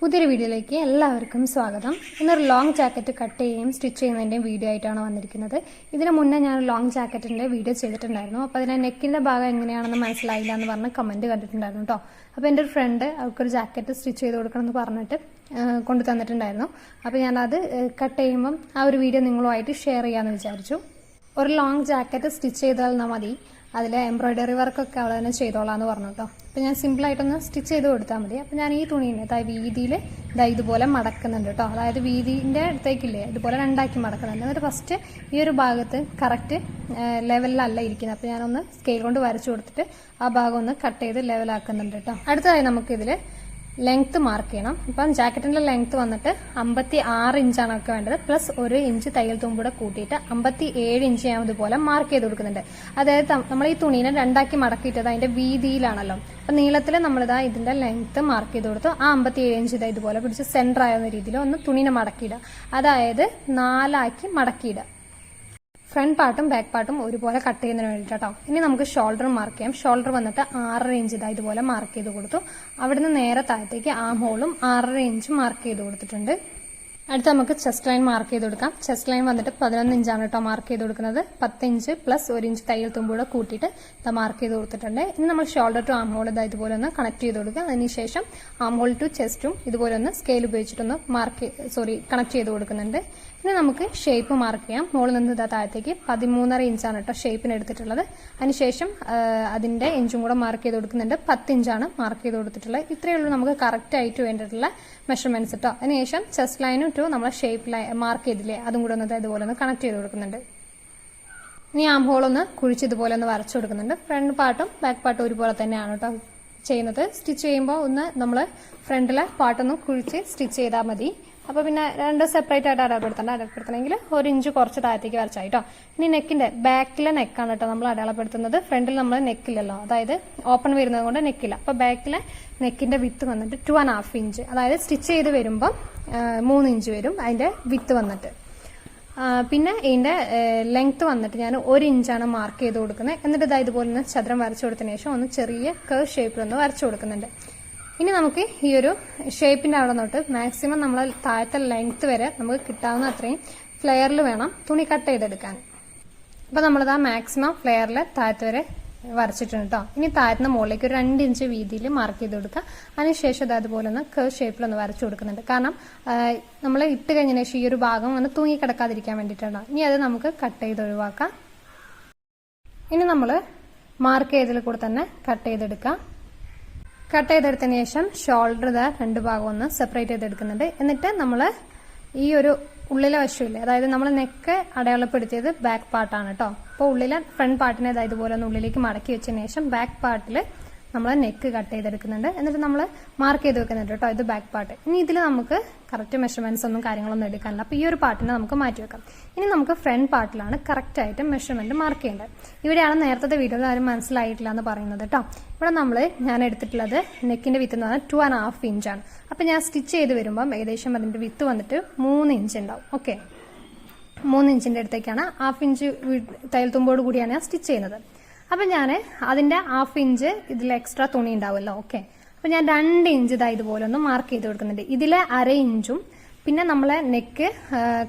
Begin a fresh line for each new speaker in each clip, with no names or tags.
പുതിയൊരു വീഡിയോയിലേക്ക് എല്ലാവർക്കും സ്വാഗതം ഇന്നൊരു ലോങ് ജാക്കറ്റ് കട്ട് ചെയ്യുകയും സ്റ്റിച്ച് ചെയ്യുന്നതിൻ്റെയും വീഡിയോ ആയിട്ടാണ് വന്നിരിക്കുന്നത് ഇതിന് മുന്നേ ഞാൻ ലോങ് ജാക്കറ്റിൻ്റെ വീഡിയോ ചെയ്തിട്ടുണ്ടായിരുന്നു അപ്പോൾ അതിൻ്റെ നെക്കിൻ്റെ ഭാഗം എങ്ങനെയാണെന്ന് മനസ്സിലായില്ല എന്ന് പറഞ്ഞ് കമൻറ്റ് കണ്ടിട്ടുണ്ടായിരുന്നു കേട്ടോ അപ്പോൾ എൻ്റെ ഒരു ഫ്രണ്ട് അവർക്കൊരു ജാക്കറ്റ് സ്റ്റിച്ച് ചെയ്ത് കൊടുക്കണമെന്ന് പറഞ്ഞിട്ട് കൊണ്ടു തന്നിട്ടുണ്ടായിരുന്നു അപ്പോൾ ഞാനത് കട്ട് ചെയ്യുമ്പം ആ ഒരു വീഡിയോ നിങ്ങളുമായിട്ട് ഷെയർ ചെയ്യാമെന്ന് വിചാരിച്ചു ഒരു ലോങ് ജാക്കറ്റ് സ്റ്റിച്ച് ചെയ്താൽ മതി അതിൽ എംബ്രോയ്ഡറി വർക്കൊക്കെ അവൾ തന്നെ ചെയ്തോളാം എന്ന് പറഞ്ഞു കേട്ടോ അപ്പം ഞാൻ സിമ്പിളായിട്ടൊന്ന് സ്റ്റിച്ച് ചെയ്ത് കൊടുത്താൽ മതി അപ്പോൾ ഞാൻ ഈ തുണീനെ ഇതാ വീതിയിൽ ഇതാ ഇതുപോലെ മടക്കുന്നുണ്ട് കേട്ടോ അതായത് വീതിൻ്റെ അടുത്തേക്കില്ലേ ഇതുപോലെ രണ്ടാക്കി മടക്കുന്നുണ്ട് എന്നിട്ട് ഫസ്റ്റ് ഈ ഒരു ഭാഗത്ത് കറക്റ്റ് ലെവലിലല്ല ഇരിക്കുന്നത് അപ്പോൾ ഞാനൊന്ന് സ്കെയിൽ കൊണ്ട് വരച്ചു കൊടുത്തിട്ട് ആ ഭാഗം ഒന്ന് കട്ട് ചെയ്ത് ലെവലാക്കുന്നുണ്ട് കേട്ടോ അടുത്തതായി നമുക്കിതിൽ ലെങ്ത്ത് മാർക്ക് ചെയ്യണം ഇപ്പം ജാക്കറ്റിന്റെ ലെങ്ത്ത് വന്നിട്ട് അമ്പത്തി ആറ് ഇഞ്ചാണ് ഒക്കെ വേണ്ടത് പ്ലസ് ഒരു ഇഞ്ച് തയ്യൽ തുമ്പൂടെ കൂട്ടിയിട്ട് അമ്പത്തി ഏഴ് ഇഞ്ച് ഞാൻ ഇതുപോലെ മാർക്ക് ചെയ്ത് കൊടുക്കുന്നുണ്ട് അതായത് നമ്മൾ ഈ തുണീനെ രണ്ടാക്കി മടക്കിയിട്ടത് അതിന്റെ വീതിയിലാണല്ലോ അപ്പൊ നീളത്തിൽ നമ്മളിതാ ഇതിന്റെ ലെങ്ത്ത് മാർക്ക് ചെയ്ത് കൊടുത്തു ആ അമ്പത്തി ഏഴ് ഇഞ്ച് ഇതാ ഇതുപോലെ പിടിച്ച് സെന്റർ ആയിരുന്ന രീതിയിൽ ഒന്ന് തുണീനെ മടക്കിയിടുക അതായത് നാലാക്കി മടക്കിയിടുക ഫ്രണ്ട് പാർട്ടും ബാക്ക് പാർട്ടും ഒരുപോലെ കട്ട് ചെയ്യുന്നതിന് വേണ്ടിയിട്ടോ ഇനി നമുക്ക് ഷോൾഡർ മാർക്ക് ചെയ്യാം ഷോൾഡർ വന്നിട്ട് ആറര ഇഞ്ച് ഇതാ ഇതുപോലെ മാർക്ക് ചെയ്ത് കൊടുത്തു അവിടുന്ന് നേരെ താഴത്തേക്ക് ആ ഹോളും ആറര ഇഞ്ച് മാർക്ക് ചെയ്ത് കൊടുത്തിട്ടുണ്ട് അടുത്ത് നമുക്ക് ചെസ്റ്റ് ലൈൻ മാർക്ക് ചെയ്ത് കൊടുക്കാം ചെസ്റ്റ് ലൈൻ വന്നിട്ട് പതിനൊന്ന് ഇഞ്ചാണ് കേട്ടോ മാർക്ക് ചെയ്ത് കൊടുക്കുന്നത് പത്തിഞ്ച് പ്ലസ് ഒരു ഇഞ്ച് തയ്യൽ തുമ്പൂടെ കൂട്ടിയിട്ട് ഇത് മാർക്ക് ചെയ്ത് കൊടുത്തിട്ടുണ്ട് ഇനി നമ്മൾ ഷോൾഡർ ടു ആം ഹോൾ ഇതുപോലെ ഒന്ന് കണക്ട് ചെയ്ത് കൊടുക്കുക അതിനുശേഷം ആം ഹോൾ ടു ചെസ്റ്റും ഇതുപോലെ ഒന്ന് സ്കെയിൽ ഉപയോഗിച്ചിട്ടൊന്ന് മാർക്ക് സോറി കണക്ട് ചെയ്ത് കൊടുക്കുന്നുണ്ട് ഇനി നമുക്ക് ഷേപ്പ് മാർക്ക് ചെയ്യാം മുകളിൽ നിന്ന് ഇതാ താഴത്തേക്ക് പതിമൂന്നര ഇഞ്ചാണ് കേട്ടോ ഷേപ്പിന് എടുത്തിട്ടുള്ളത് അതിനുശേഷം അതിൻ്റെ ഇഞ്ചും കൂടെ മാർക്ക് ചെയ്ത് കൊടുക്കുന്നുണ്ട് പത്ത് ഇഞ്ചാണ് മാർക്ക് ചെയ്ത് കൊടുത്തിട്ടുള്ളത് ഇത്രയേ ഉള്ളൂ നമുക്ക് കറക്റ്റായിട്ട് വേണ്ടിയിട്ടുള്ള മെഷർമെന്റ്സ് കേട്ടോ അതിനുശേഷം ചെസ്റ്റ് ലൈനും ടു നമ്മളെ ഷേപ്പ് ലൈൻ മാർക്ക് ചെയ്തില്ലേ അതും കൂടെ ഒന്ന് ഇതുപോലെ ഒന്ന് കണക്ട് ചെയ്ത് കൊടുക്കുന്നുണ്ട് ഇനി ആം ഹോൾ ഒന്ന് കുഴിച്ച് ഇതുപോലെ ഒന്ന് വരച്ചു കൊടുക്കുന്നുണ്ട് ഫ്രണ്ട് പാർട്ടും ബാക്ക് പാട്ടും ഒരുപോലെ തന്നെയാണ് കേട്ടോ ചെയ്യുന്നത് സ്റ്റിച്ച് ചെയ്യുമ്പോൾ ഒന്ന് നമ്മൾ ഫ്രണ്ടിലെ പാട്ടൊന്ന് കുഴിച്ച് സ്റ്റിച്ച് ചെയ്താൽ മതി അപ്പോൾ പിന്നെ രണ്ട് സെപ്പറേറ്റ് ആയിട്ട് അടയാളപ്പെടുത്തണം അടയാളപ്പെടുത്തണമെങ്കിൽ ഒരു ഇഞ്ച് കുറച്ച് താഴത്തേക്ക് വരച്ചായിട്ടോ കേട്ടോ ഇനി നെക്കിന്റെ ബാക്കിലെ നെക്കാണ് കേട്ടോ നമ്മൾ അടയാളപ്പെടുത്തുന്നത് ഫ്രണ്ടിൽ നമ്മൾ നെക്കില്ലല്ലോ അതായത് ഓപ്പൺ വരുന്നത് കൊണ്ട് നെക്കില്ല അപ്പോൾ ബാക്കിലെ നെക്കിന്റെ വിത്ത് വന്നിട്ട് ടു ആൻഡ് ഹാഫ് ഇഞ്ച് അതായത് സ്റ്റിച്ച് ചെയ്ത് വരുമ്പോൾ മൂന്ന് ഇഞ്ച് വരും അതിന്റെ വിത്ത് വന്നിട്ട് പിന്നെ ഇതിന്റെ ലെങ്ത് വന്നിട്ട് ഞാൻ ഒരു ഇഞ്ചാണ് മാർക്ക് ചെയ്ത് കൊടുക്കുന്നത് എന്നിട്ട് ഇതാ ഇതുപോലെ ചതുരം വരച്ചു കൊടുത്തതിന് ശേഷം ഒന്ന് ചെറിയ ഷേപ്പിൽ ഒന്ന് വരച്ചു കൊടുക്കുന്നുണ്ട് ഇനി നമുക്ക് ഈ ഒരു ഷേപ്പിന്റെ അവിടെ തൊട്ട് മാക്സിമം നമ്മൾ താഴത്തെ ലെങ്ത് വരെ നമുക്ക് കിട്ടാവുന്ന അത്രയും ഫ്ലെയറിൽ വേണം തുണി കട്ട് ചെയ്തെടുക്കാൻ അപ്പോൾ നമ്മളത് ആ മാക്സിമം ഫ്ലെയറിൽ താഴത്ത് വരെ വരച്ചിട്ടുണ്ട് കേട്ടോ ഇനി താഴ്ത്തുന്ന മുകളിലേക്ക് ഒരു രണ്ട് ഇഞ്ച് വീതിയിൽ മാർക്ക് ചെയ്ത് കൊടുക്കുക അതിനുശേഷം അത് അതുപോലെ ഒന്ന് കേവ് ഷേപ്പിൽ ഒന്ന് വരച്ചു കൊടുക്കുന്നുണ്ട് കാരണം നമ്മൾ ഇട്ട് കഴിഞ്ഞതിന് ശേഷം ഈ ഒരു ഭാഗം ഒന്ന് തൂങ്ങി കിടക്കാതിരിക്കാൻ വേണ്ടിയിട്ടാണ് ഇനി അത് നമുക്ക് കട്ട് ചെയ്ത് ഒഴിവാക്കാം ഇനി നമ്മൾ മാർക്ക് ചെയ്തതിൽ കൂടെ തന്നെ കട്ട് ചെയ്തെടുക്കാം കട്ട് ചെയ്തെടുത്തതിന് ശേഷം ഷോൾഡർ ഇതാ രണ്ട് ഭാഗം ഒന്ന് സെപ്പറേറ്റ് ചെയ്തെടുക്കുന്നുണ്ട് എന്നിട്ട് നമ്മൾ ഈ ഒരു ഉള്ളിലെ വശമില്ലേ അതായത് നമ്മൾ നെക്ക് അടയാളപ്പെടുത്തിയത് ബാക്ക് പാർട്ടാണ് കേട്ടോ അപ്പോൾ ഉള്ളിലെ ഫ്രണ്ട് പാർട്ടിനെ അതായത് ഇതുപോലെ ഒന്ന് ഉള്ളിലേക്ക് മടക്കി വെച്ചതിന് ശേഷം ബാക്ക് പാർട്ടിൽ നമ്മൾ നെക്ക് കട്ട് ചെയ്തെടുക്കുന്നുണ്ട് എന്നിട്ട് നമ്മൾ മാർക്ക് ചെയ്ത് വെക്കുന്നുണ്ട് കേട്ടോ ഇത് ബാക്ക് പാർട്ട് ഇനി ഇതിൽ നമുക്ക് കറക്റ്റ് മെഷർമെന്റ്സ് ഒന്നും കാര്യങ്ങളൊന്നും എടുക്കാനില്ല അപ്പോൾ ഈ ഒരു പാർട്ടിനെ നമുക്ക് മാറ്റി വെക്കാം ഇനി നമുക്ക് ഫ്രണ്ട് പാർട്ടിലാണ് കറക്റ്റ് ആയിട്ട് മെഷർമെന്റ് മാർക്ക് ചെയ്യേണ്ടത് ഇവിടെയാണ് നേരത്തെ വീഡിയോയിൽ ആരും മനസ്സിലായിട്ടില്ല എന്ന് പറയുന്നത് കേട്ടോ ഇവിടെ നമ്മൾ ഞാൻ എടുത്തിട്ടുള്ളത് നെക്കിന്റെ വിത്ത് എന്ന് പറഞ്ഞാൽ ടു ആൻഡ് ഹാഫ് ആണ് അപ്പോൾ ഞാൻ സ്റ്റിച്ച് ചെയ്ത് വരുമ്പം ഏകദേശം അതിന്റെ വിത്ത് വന്നിട്ട് മൂന്ന് ഇഞ്ച് ഉണ്ടാവും ഓക്കെ മൂന്ന് ഇഞ്ചിന്റെ അടുത്തേക്കാണ് ഹാഫ് ഇഞ്ച് തയ്യൽ തുമ്പോട് കൂടിയാണ് ഞാൻ സ്റ്റിച്ച് ചെയ്യുന്നത് അപ്പൊ ഞാൻ അതിന്റെ ഹാഫ് ഇഞ്ച് ഇതിൽ എക്സ്ട്രാ തുണി ഉണ്ടാവുമല്ലോ ഓക്കെ അപ്പൊ ഞാൻ രണ്ട് ഇഞ്ച് ഇതാ ഇതുപോലെ ഒന്ന് മാർക്ക് ചെയ്ത് കൊടുക്കുന്നുണ്ട് ഇതിലെ അര ഇഞ്ചും പിന്നെ നമ്മളെ നെക്ക്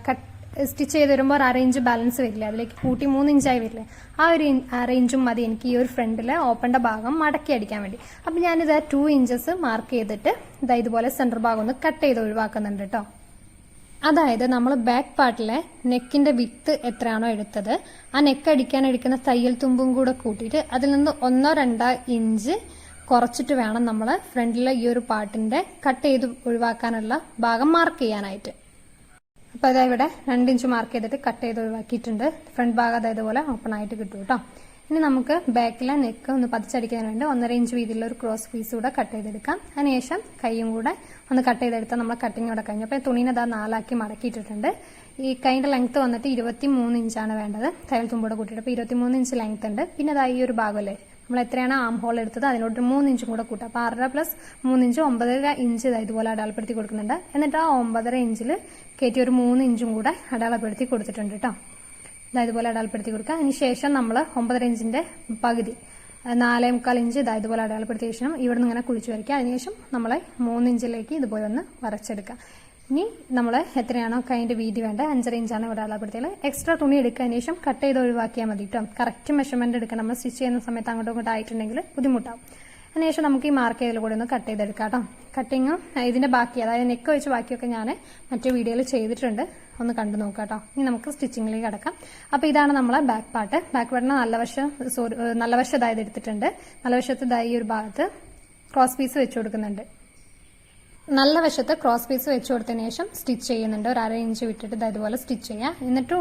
കട്ട് സ്റ്റിച്ച് ചെയ്ത് വരുമ്പോൾ ഒരു അര ഇഞ്ച് ബാലൻസ് വരില്ല അതിലേക്ക് കൂട്ടി മൂന്ന് ഇഞ്ചായി വരില്ലേ ആ ഒരു അര ഇഞ്ചും മതി എനിക്ക് ഈ ഒരു ഫ്രണ്ടിലെ ഓപ്പണിന്റെ ഭാഗം മടക്കി അടിക്കാൻ വേണ്ടി അപ്പൊ ഞാനിത് ടു ഇഞ്ചസ് മാർക്ക് ചെയ്തിട്ട് ഇതാ ഇതുപോലെ സെന്റർ ഭാഗം ഒന്ന് കട്ട് ചെയ്ത് ഒഴിവാക്കുന്നുണ്ട് കേട്ടോ അതായത് നമ്മൾ ബാക്ക് പാർട്ടിലെ നെക്കിന്റെ വിത്ത് എത്രയാണോ എടുത്തത് ആ നെക്ക് അടിക്കാൻ എടുക്കുന്ന തയ്യൽ തുമ്പും കൂടെ കൂട്ടിയിട്ട് അതിൽ നിന്ന് ഒന്നോ രണ്ടോ ഇഞ്ച് കുറച്ചിട്ട് വേണം നമ്മൾ ഫ്രണ്ടിലെ ഈ ഒരു പാർട്ടിന്റെ കട്ട് ചെയ്ത് ഒഴിവാക്കാനുള്ള ഭാഗം മാർക്ക് ചെയ്യാനായിട്ട് അപ്പോൾ അതായത് ഇവിടെ രണ്ടിഞ്ച് ഇഞ്ച് മാർക്ക് ചെയ്തിട്ട് കട്ട് ചെയ്ത് ഒഴിവാക്കിയിട്ടുണ്ട് ഫ്രണ്ട് ഭാഗം പോലെ ഓപ്പൺ ആയിട്ട് കിട്ടും കേട്ടോ ഇനി നമുക്ക് ബാക്കിലെ നെക്ക് ഒന്ന് പതിച്ചടിക്കാൻ വേണ്ടി ഒന്നര ഇഞ്ച് വീതിയിലുള്ള ഒരു ക്രോസ് പീസ് കൂടെ കട്ട് ചെയ്തെടുക്കാം അതിനുശേഷം കൈയും കൂടെ ഒന്ന് കട്ട് ചെയ്തെടുത്താൽ നമ്മൾ കട്ടിങ് കൂടെ കഴിഞ്ഞു അപ്പോൾ തുണീനെ ഇതാ നാലാക്കി മടക്കിയിട്ടിട്ടുണ്ട് ഈ കൈൻ്റെ ലെങ്ത്ത് വന്നിട്ട് ഇരുപത്തി മൂന്ന് ഇഞ്ചാണ് വേണ്ടത് തയ്യൽ തുമ്പോടെ കൂട്ടിയിട്ട് അപ്പോൾ ഇരുപത്തി മൂന്ന് ഇഞ്ച് ലെങ്ത് ഉണ്ട് പിന്നെ അതാ ഈ ഒരു ഭാഗമല്ലേ നമ്മൾ എത്രയാണ് ആം ഹോൾ എടുത്തത് അതിനോട് മൂന്ന് ഇഞ്ചും കൂടെ കൂട്ടുക അപ്പോൾ ആറര പ്ലസ് മൂന്ന് ഇഞ്ച് ഒമ്പതര ഇഞ്ച് ഇതുപോലെ അടയാളപ്പെടുത്തി കൊടുക്കുന്നുണ്ട് എന്നിട്ട് ആ ഒമ്പതര ഇഞ്ചിൽ കയറ്റി ഒരു മൂന്ന് ഇഞ്ചും കൂടെ അടയാളപ്പെടുത്തി കൊടുത്തിട്ടുണ്ട് കേട്ടോ ഇതുപോലെ അടയാളപ്പെടുത്തി കൊടുക്കുക അതിനുശേഷം നമ്മൾ ഒമ്പതര ഇഞ്ചിന്റെ പകുതി നാലേ മുക്കാൽ ഇഞ്ച് ഇതാ ഇതുപോലെ അടയാളപ്പെടുത്തിയ ശേഷം ഇവിടെ നിന്ന് ഇങ്ങനെ കുഴിച്ചു വരയ്ക്കുക അതിനുശേഷം നമ്മൾ മൂന്നിഞ്ചിലേക്ക് ഇതുപോലെ ഒന്ന് വരച്ചെടുക്കുക ഇനി നമ്മൾ എത്രയാണോ കൈൻ്റെ വീതി വേണ്ടത് അഞ്ചര ഇഞ്ചാണ് ഇവിടെ അടയാളപ്പെടുത്തിയത് എക്സ്ട്രാ തുണി എടുക്കുക ശേഷം കട്ട് ചെയ്ത് ഒഴിവാക്കിയാൽ മതി കേട്ടോ കറക്റ്റ് മെഷർമെന്റ് എടുക്കണം നമ്മൾ സ്റ്റിച്ച് ചെയ്യുന്ന സമയത്ത് അങ്ങോട്ടും ഇങ്ങോട്ടും ആയിട്ടുണ്ടെങ്കിൽ ബുദ്ധിമുട്ടാവും അതിനുശേഷം നമുക്ക് ഈ മാർക്ക് ചെയ്തതിൽ കൂടെ ഒന്ന് കട്ട് ചെയ്തെടുക്കാം കേട്ടോ കട്ടിങ്ങും ഇതിന്റെ ബാക്കി അതായത് നെക്ക് വെച്ച് ബാക്കിയൊക്കെ ഞാൻ മറ്റു വീഡിയോയിൽ ചെയ്തിട്ടുണ്ട് ഒന്ന് കണ്ടു നോക്കാം കേട്ടോ ഇനി നമുക്ക് സ്റ്റിച്ചിങ്ങിലേക്ക് കിടക്കാം അപ്പോൾ ഇതാണ് നമ്മളെ ബാക്ക് പാർട്ട് ബാക്ക് പാർട്ടിന് നല്ല വശം സോറി നല്ല വശം ഇതായത് എടുത്തിട്ടുണ്ട് നല്ല വശത്ത് ഇതായി ഒരു ഭാഗത്ത് ക്രോസ് പീസ് വെച്ച് കൊടുക്കുന്നുണ്ട് നല്ല വശത്ത് ക്രോസ് പീസ് വെച്ച് കൊടുത്തതിനു ശേഷം സ്റ്റിച്ച് ചെയ്യുന്നുണ്ട് ഒരു അര ഇഞ്ച് വിട്ടിട്ട് ഇത് അതുപോലെ സ്റ്റിച്ച് ചെയ്യാം എന്നിട്ട്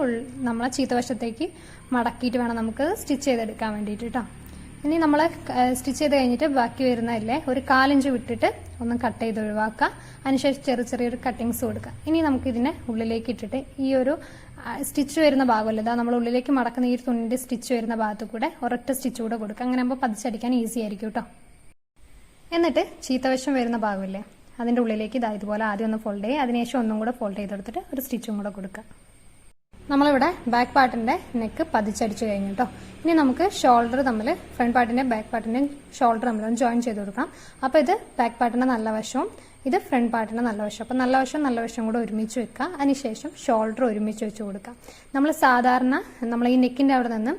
നമ്മളെ ചീത്ത വശത്തേക്ക് മടക്കിയിട്ട് വേണം നമുക്ക് സ്റ്റിച്ച് ചെയ്തെടുക്കാൻ വേണ്ടിയിട്ട് കേട്ടോ ഇനി നമ്മൾ സ്റ്റിച്ച് ചെയ്ത് കഴിഞ്ഞിട്ട് ബാക്കി വരുന്നതല്ലേ ഒരു കാലിഞ്ച് വിട്ടിട്ട് ഒന്ന് കട്ട് ചെയ്ത് ഒഴിവാക്കുക അതിനുശേഷം ചെറിയ ചെറിയൊരു കട്ടിങ്സ് കൊടുക്കുക ഇനി നമുക്ക് ഇതിനെ ഉള്ളിലേക്ക് ഇട്ടിട്ട് ഈ ഒരു സ്റ്റിച്ച് വരുന്ന ഭാഗമല്ല ഇതാ നമ്മൾ ഉള്ളിലേക്ക് മടക്കുന്ന ഈ തുണിന്റെ സ്റ്റിച്ച് വരുന്ന ഭാഗത്ത് കൂടെ ഒരൊറ്റ സ്റ്റിച്ച് കൂടെ കൊടുക്കുക അങ്ങനെ ആകുമ്പോൾ പതിച്ചടിക്കാൻ ഈസി ആയിരിക്കും കേട്ടോ എന്നിട്ട് ചീത്തവശം വരുന്ന ഭാഗമല്ലേ അതിന്റെ ഉള്ളിലേക്ക് ഇതാ ഇതുപോലെ ആദ്യം ഒന്ന് ഫോൾഡ് ചെയ്യുക അതിനുശേഷം ഒന്നും കൂടെ ഫോൾഡ് ചെയ്തെടുത്തിട്ട് ഒരു സ്റ്റിച്ചും കൂടെ കൊടുക്കുക നമ്മളിവിടെ ബാക്ക് പാർട്ടിന്റെ നെക്ക് പതിച്ചടിച്ചു കഴിഞ്ഞു കേട്ടോ ഇനി നമുക്ക് ഷോൾഡർ തമ്മിൽ ഫ്രണ്ട് പാർട്ടിൻ്റെ ബാക്ക് പാർട്ടിൻ്റെ ഷോൾഡർ തമ്മിലൊന്ന് ജോയിൻ ചെയ്ത് കൊടുക്കാം അപ്പോൾ ഇത് ബാക്ക് പാർട്ടിന്റെ നല്ല വശവും ഇത് ഫ്രണ്ട് പാർട്ടിന്റെ നല്ല വശം അപ്പോൾ നല്ല വശവും നല്ല വശവും കൂടെ ഒരുമിച്ച് വെക്കുക അതിനുശേഷം ഷോൾഡർ ഒരുമിച്ച് വെച്ച് കൊടുക്കുക നമ്മൾ സാധാരണ നമ്മൾ ഈ നെക്കിന്റെ അവിടെ നിന്നും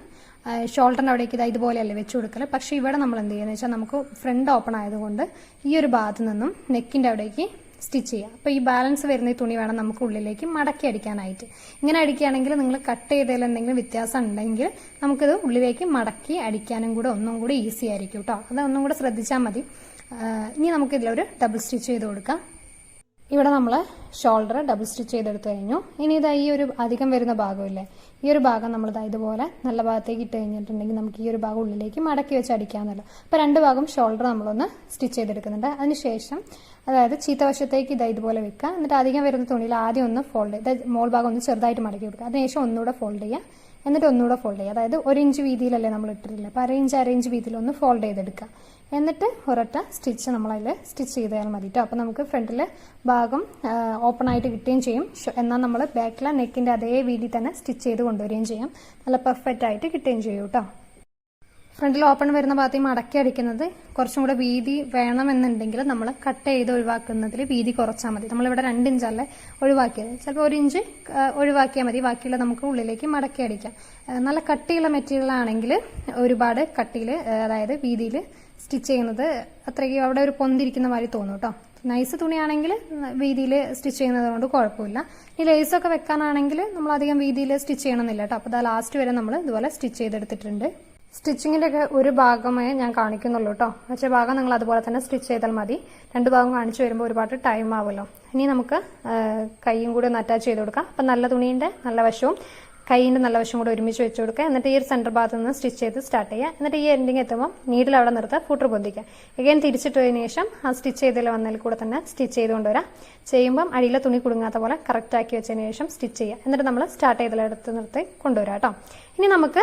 ഷോൾഡറിന്റെ അവിടേക്ക് ഇതാ ഇതുപോലെയല്ലേ വെച്ച് കൊടുക്കല് പക്ഷേ ഇവിടെ നമ്മൾ എന്ത് ചെയ്യുന്നത് വെച്ചാൽ നമുക്ക് ഫ്രണ്ട് ഓപ്പൺ ആയതുകൊണ്ട് ഈ ഒരു ഭാഗത്തു നിന്നും നെക്കിന്റെ അവിടേക്ക് സ്റ്റിച്ച് ചെയ്യുക അപ്പോൾ ഈ ബാലൻസ് വരുന്ന ഈ തുണി വേണം നമുക്ക് ഉള്ളിലേക്ക് മടക്കി അടിക്കാനായിട്ട് ഇങ്ങനെ അടിക്കുകയാണെങ്കിൽ നിങ്ങൾ കട്ട് ചെയ്തതിൽ എന്തെങ്കിലും വ്യത്യാസം ഉണ്ടെങ്കിൽ നമുക്കിത് ഉള്ളിലേക്ക് മടക്കി അടിക്കാനും കൂടെ ഒന്നും കൂടി ഈസി ആയിരിക്കും കേട്ടോ അത് ഒന്നും കൂടെ ശ്രദ്ധിച്ചാൽ മതി ഇനി നമുക്കിതിലൊരു ഡബിൾ സ്റ്റിച്ച് ചെയ്ത് കൊടുക്കാം ഇവിടെ നമ്മൾ ഷോൾഡർ ഡബിൾ സ്റ്റിച്ച് ചെയ്തെടുത്തു കഴിഞ്ഞു ഇനി ഇതാ ഈ ഒരു അധികം വരുന്ന ഭാഗമില്ലേ ഈ ഒരു ഭാഗം നമ്മൾ ഇതാ ഇതുപോലെ നല്ല ഭാഗത്തേക്ക് ഇട്ട് കഴിഞ്ഞിട്ടുണ്ടെങ്കിൽ നമുക്ക് ഈ ഒരു ഭാഗം ഉള്ളിലേക്ക് മടക്കി വെച്ച് അടിക്കാമെന്നല്ലോ അപ്പോൾ രണ്ട് ഭാഗം ഷോൾഡർ നമ്മളൊന്ന് സ്റ്റിച്ച് ചെയ്തെടുക്കുന്നുണ്ട് അതിനുശേഷം അതായത് ചീത്ത വശത്തേക്ക് ഇതാ ഇതുപോലെ വെക്കുക എന്നിട്ട് അധികം വരുന്ന തുണിയിൽ ആദ്യം ഒന്ന് ഫോൾഡ് ചെയ്ത് മോൾ ഭാഗം ഒന്ന് ചെറുതായിട്ട് മടക്കി കൊടുക്കുക അതിനുശേഷം ഒന്നുകൂടെ ഫോൾഡ് ചെയ്യുക എന്നിട്ട് ഒന്നുകൂടെ ഫോൾഡ് ചെയ്യുക അതായത് ഒരു ഇഞ്ച് വീതിയിലല്ലേ നമ്മൾ ഇട്ടിട്ടില്ല അപ്പോൾ അര ഇഞ്ച് വീതിയിൽ ഒന്ന് ഫോൾഡ് ചെയ്തെടുക്കുക എന്നിട്ട് ഒരൊറ്റ സ്റ്റിച്ച് നമ്മളതിൽ സ്റ്റിച്ച് ചെയ്താൽ മതി കേട്ടോ അപ്പോൾ നമുക്ക് ഫ്രണ്ടിൽ ഭാഗം ഓപ്പൺ ആയിട്ട് കിട്ടുകയും ചെയ്യും എന്നാൽ നമ്മൾ ബാക്കിലെ നെക്കിൻ്റെ അതേ വീതി തന്നെ സ്റ്റിച്ച് ചെയ്ത് കൊണ്ടുവരികയും ചെയ്യാം നല്ല പെർഫെക്റ്റ് ആയിട്ട് കിട്ടുകയും ചെയ്യും കേട്ടോ ഫ്രണ്ടിൽ ഓപ്പൺ വരുന്ന ഭാഗത്ത് മടക്കി അടിക്കുന്നത് കുറച്ചും കൂടെ വീതി വേണമെന്നുണ്ടെങ്കിൽ നമ്മൾ കട്ട് ചെയ്ത് ഒഴിവാക്കുന്നതിൽ വീതി കുറച്ചാൽ മതി നമ്മളിവിടെ രണ്ട് ഇഞ്ചല്ലേ ഒഴിവാക്കിയത് ചിലപ്പോൾ ഒരു ഇഞ്ച് ഒഴിവാക്കിയാൽ മതി ബാക്കിയുള്ള നമുക്ക് ഉള്ളിലേക്ക് മടക്കി അടിക്കാം നല്ല കട്ടിയുള്ള മെറ്റീരിയൽ ആണെങ്കിൽ ഒരുപാട് കട്ടിയിൽ അതായത് വീതിയിൽ സ്റ്റിച്ച് ചെയ്യുന്നത് അത്രയ്ക്ക് അവിടെ ഒരു പൊന്തിരിക്കുന്ന മാതിരി തോന്നും കേട്ടോ നൈസ് തുണിയാണെങ്കിൽ വീതിയിൽ സ്റ്റിച്ച് ചെയ്യുന്നത് കൊണ്ട് കുഴപ്പമില്ല ഈ ലേസൊക്കെ വെക്കാനാണെങ്കിൽ നമ്മൾ അധികം വീതിയിൽ സ്റ്റിച്ച് ചെയ്യണമെന്നില്ല കേട്ടോ അപ്പോൾ ലാസ്റ്റ് വരെ നമ്മൾ ഇതുപോലെ സ്റ്റിച്ച് ചെയ്തെടുത്തിട്ടുണ്ട് സ്റ്റിച്ചിങ്ങിന്റെ ഒക്കെ ഒരു ഭാഗമേ ഞാൻ കാണിക്കുന്നുള്ളൂ കേട്ടോ പക്ഷേ ഭാഗം നിങ്ങൾ അതുപോലെ തന്നെ സ്റ്റിച്ച് ചെയ്താൽ മതി രണ്ട് ഭാഗം കാണിച്ചു വരുമ്പോൾ ഒരുപാട് ടൈം ആവുമല്ലോ ഇനി നമുക്ക് കൈയും കൂടി ഒന്ന് അറ്റാച്ച് ചെയ്ത് കൊടുക്കാം അപ്പം നല്ല തുണീൻ്റെ നല്ല വശവും കൈയിന്റെ നല്ല വശം കൂടെ ഒരുമിച്ച് വെച്ച് കൊടുക്കുക എന്നിട്ട് ഈ ഒരു സെൻറ്റർ ഭാഗത്ത് നിന്ന് സ്റ്റിച്ച് ചെയ്ത് സ്റ്റാർട്ട് ചെയ്യുക എന്നിട്ട് ഈ എൻഡിങ് എത്തുമ്പോൾ നീഡിൽ അവിടെ നിർത്തുക ഫുട്ടർ പൊന്തിക്കുക എഗൈൻ തിരിച്ചിട്ടതിന് ശേഷം ആ സ്റ്റിച്ച് ചെയ്തതിൽ വന്നതിൽ കൂടെ തന്നെ സ്റ്റിച്ച് ചെയ്തുകൊണ്ട് വരാം ചെയ്യുമ്പം അടിയിലെ തുണി കുടുങ്ങാത്ത പോലെ കറക്റ്റ് ആക്കി വെച്ചതിന് ശേഷം സ്റ്റിച്ച് ചെയ്യുക എന്നിട്ട് നമ്മൾ സ്റ്റാർട്ട് ചെയ്തതിലെടുത്ത് നിർത്തി കൊണ്ടുവരാം കേട്ടോ ഇനി നമുക്ക്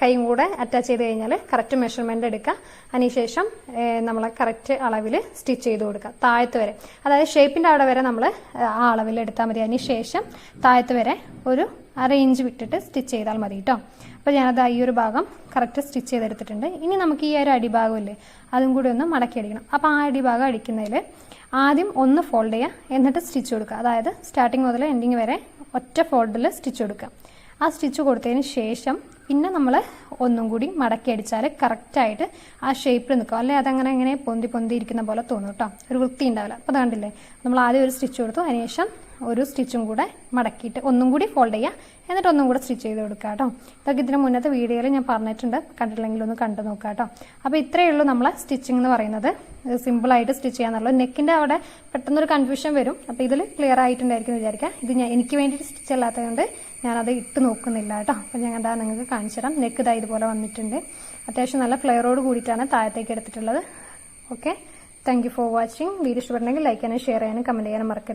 കൈയും കൂടെ അറ്റാച്ച് ചെയ്ത് കഴിഞ്ഞാൽ കറക്റ്റ് മെഷർമെന്റ് എടുക്കുക അതിനുശേഷം നമ്മളെ കറക്റ്റ് അളവിൽ സ്റ്റിച്ച് ചെയ്ത് കൊടുക്കുക താഴത്ത് വരെ അതായത് ഷേപ്പിൻ്റെ അവിടെ വരെ നമ്മൾ ആ അളവിൽ എടുത്താൽ മതി അതിനുശേഷം താഴത്ത് വരെ ഒരു ആ റേഞ്ച് വിട്ടിട്ട് സ്റ്റിച്ച് ചെയ്താൽ മതി കേട്ടോ അപ്പോൾ ഞാനത് ഈ ഒരു ഭാഗം കറക്റ്റ് സ്റ്റിച്ച് ചെയ്തെടുത്തിട്ടുണ്ട് ഇനി നമുക്ക് ഈ ഒരു ഇല്ലേ അതും കൂടി ഒന്ന് മടക്കി അടിക്കണം അപ്പോൾ ആ അടിഭാഗം അടിക്കുന്നതിൽ ആദ്യം ഒന്ന് ഫോൾഡ് ചെയ്യുക എന്നിട്ട് സ്റ്റിച്ച് കൊടുക്കുക അതായത് സ്റ്റാർട്ടിങ് മുതൽ എൻഡിങ് വരെ ഒറ്റ ഫോൾഡിൽ സ്റ്റിച്ച് കൊടുക്കുക ആ സ്റ്റിച്ച് കൊടുത്തതിന് ശേഷം പിന്നെ നമ്മൾ ഒന്നും കൂടി മടക്കി അടിച്ചാൽ കറക്റ്റായിട്ട് ആ ഷേപ്പിൽ നിൽക്കും അല്ലെ അതങ്ങനെ ഇങ്ങനെ പൊന്തി പൊന്തി ഇരിക്കുന്ന പോലെ തോന്നും കേട്ടോ ഒരു വൃത്തി ഉണ്ടാവില്ല അപ്പോൾ അത് കണ്ടില്ലേ നമ്മൾ ആദ്യം ഒരു സ്റ്റിച്ച് കൊടുത്തു അതിനുശേഷം ഒരു സ്റ്റിച്ചും കൂടെ മടക്കിയിട്ട് ഒന്നും കൂടി ഫോൾഡ് ചെയ്യുക എന്നിട്ട് ഒന്നും കൂടെ സ്റ്റിച്ച് ചെയ്ത് കൊടുക്കുക കേട്ടോ ഇതൊക്കെ ഇതിന് മുന്നത്തെ വീഡിയോയിൽ ഞാൻ പറഞ്ഞിട്ടുണ്ട് കണ്ടിട്ടില്ലെങ്കിൽ ഒന്ന് കണ്ടു നോക്കുക കേട്ടോ അപ്പോൾ ഇത്രയേ ഉള്ളൂ നമ്മളെ സ്റ്റിച്ചിങ് എന്ന് പറയുന്നത് സിമ്പിളായിട്ട് സ്റ്റിച്ച് ചെയ്യാന്നുള്ളൂ നെക്കിൻ്റെ അവിടെ പെട്ടെന്നൊരു കൺഫ്യൂഷൻ വരും അപ്പോൾ ഇതിൽ ക്ലിയർ ആയിട്ടുണ്ടായിരിക്കും വിചാരിക്കാം ഇത് ഞാൻ എനിക്ക് വേണ്ടിയിട്ട് സ്റ്റിച്ച് അല്ലാത്തതുകൊണ്ട് ഞാനത് ഇട്ട് നോക്കുന്നില്ല കേട്ടോ അപ്പോൾ ഞാൻ കണ്ടാൽ നിങ്ങൾക്ക് കാണിച്ചു തരാം നെക്ക് ഇതാ ഇതുപോലെ വന്നിട്ടുണ്ട് അത്യാവശ്യം നല്ല ഫ്ലെയറോട് കൂടിയിട്ടാണ് താഴത്തേക്ക് എടുത്തിട്ടുള്ളത് okay thank for watching video ഇഷ്ടപ്പെട്ടെങ്കിൽ ലൈക്ക് ചെയ്യാനും ഷെയർ ചെയ്യാനും കമൻറ്റ് ചെയ്യാനും മറക്കരുത്